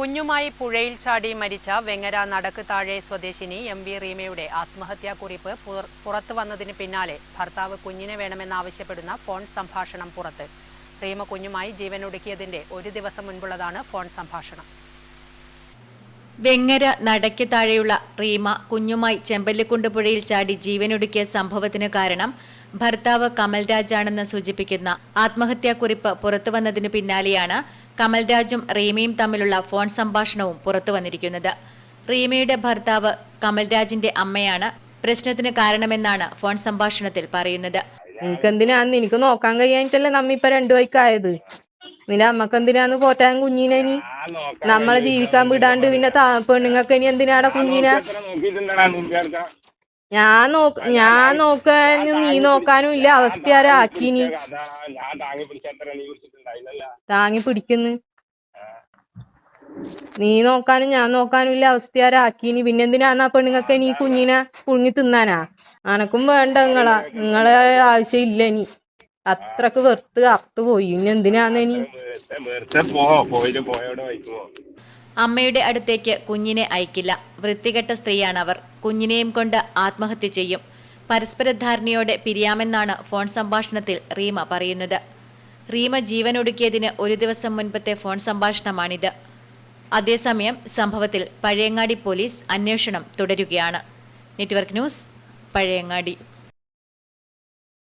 കുഞ്ഞുമായി പുഴയിൽ ചാടി മരിച്ച വെങ്ങര നടക്ക് താഴെ സ്വദേശിനി എം വി റീമയുടെ ആത്മഹത്യാക്കുറിപ്പ് കുറിപ്പ് പുറത്തു വന്നതിന് പിന്നാലെ ഭർത്താവ് കുഞ്ഞിനെ വേണമെന്നാവശ്യപ്പെടുന്ന ഫോൺ സംഭാഷണം പുറത്ത്. റീമ കുഞ്ഞുമായി ജീവനൊടുക്കിയതിന്റെ ഒരു ദിവസം മുൻപുള്ളതാണ് ഫോൺ സംഭാഷണം. വെങ്ങര നടയ്ക്ക് താഴെയുള്ള റീമ കുഞ്ഞുമായി ചെമ്പല്ലിക്കുണ്ട് പുഴയിൽ ചാടി ജീവനൊടുക്കിയ സംഭവത്തിന് കാരണം ഭർത്താവ് കമൽരാജാണെന്ന് സൂചിപ്പിക്കുന്ന ആത്മഹത്യാക്കുറിപ്പ് പുറത്തുവന്നതിന് പിന്നാലെയാണ് കമൽരാജും റീമയും തമ്മിലുള്ള ഫോൺ സംഭാഷണവും പുറത്തുവന്നിരിക്കുന്നത് റീമയുടെ ഭർത്താവ് കമൽരാജിന്റെ അമ്മയാണ്. പ്രശ്നത്തിന് കാരണമെന്നാണ് ഫോൺ സംഭാഷണത്തിൽ പറയുന്നത്. നിനക്കെന്തിനാന്ന്? എനിക്ക് നോക്കാൻ കഴിയാനിട്ടല്ലേ നമ്മ ഇപ്പൊ രണ്ടു വൈക്കായത് നിന്റെ അമ്മയ്ക്ക് എന്തിനാന്ന് പോറ്റാൻ കുഞ്ഞിനെ നീ നമ്മളെ ജീവിക്കാൻ വിടാണ്ട് പിന്നെ താ- പെണ്ണുങ്ങൾക്ക് ഇനി എന്തിനാടാ കുഞ്ഞിനെ? ഞാൻ നോക്ക ഞാൻ നോക്കാനും നീ നോക്കാനും ഇല്ല. അവസ്ഥ ആരാ? താങ്ങി പിടിക്കുന്ന്. നീ നോക്കാനും ഞാൻ നോക്കാനും ഇല്ല. അവസ്ഥ ആരാ? ആക്കി നീ പിന്നെ എന്തിനാന്ന് ആ പെണ്ണുങ്ങൾക്ക് നീ കുഞ്ഞിനെ പുഴുങ്ങി തിന്നാനാ? അനക്കും വേണ്ട നിങ്ങളെ നിങ്ങളെ ആവശ്യം ഇല്ല ഇനി. അത്രയ്ക്ക് വെറുത്ത് അറുത്ത് പോയി. ഇനി എന്തിനാന്ന് നീ അമ്മയുടെ അടുത്തേക്ക് കുഞ്ഞിനെ അയക്കില്ല. വൃത്തികെട്ട സ്ത്രീയാണ് അവർ കുഞ്ഞിനെയും കൊണ്ട് ആത്മഹത്യ ചെയ്യും. പരസ്പര ധാരണയോടെ പിരിയാമെന്നാണ് ഫോൺ സംഭാഷണത്തിൽ റീമ പറയുന്നത്. റീമ ജീവനൊടുക്കിയതിന് ഒരു ദിവസം മുൻപത്തെ ഫോൺ സംഭാഷണമാണിത്. അതേസമയം സംഭവത്തിൽ പഴയങ്ങാടി പോലീസ് അന്വേഷണം തുടരുകയാണ്. Network news Pazhayangadi.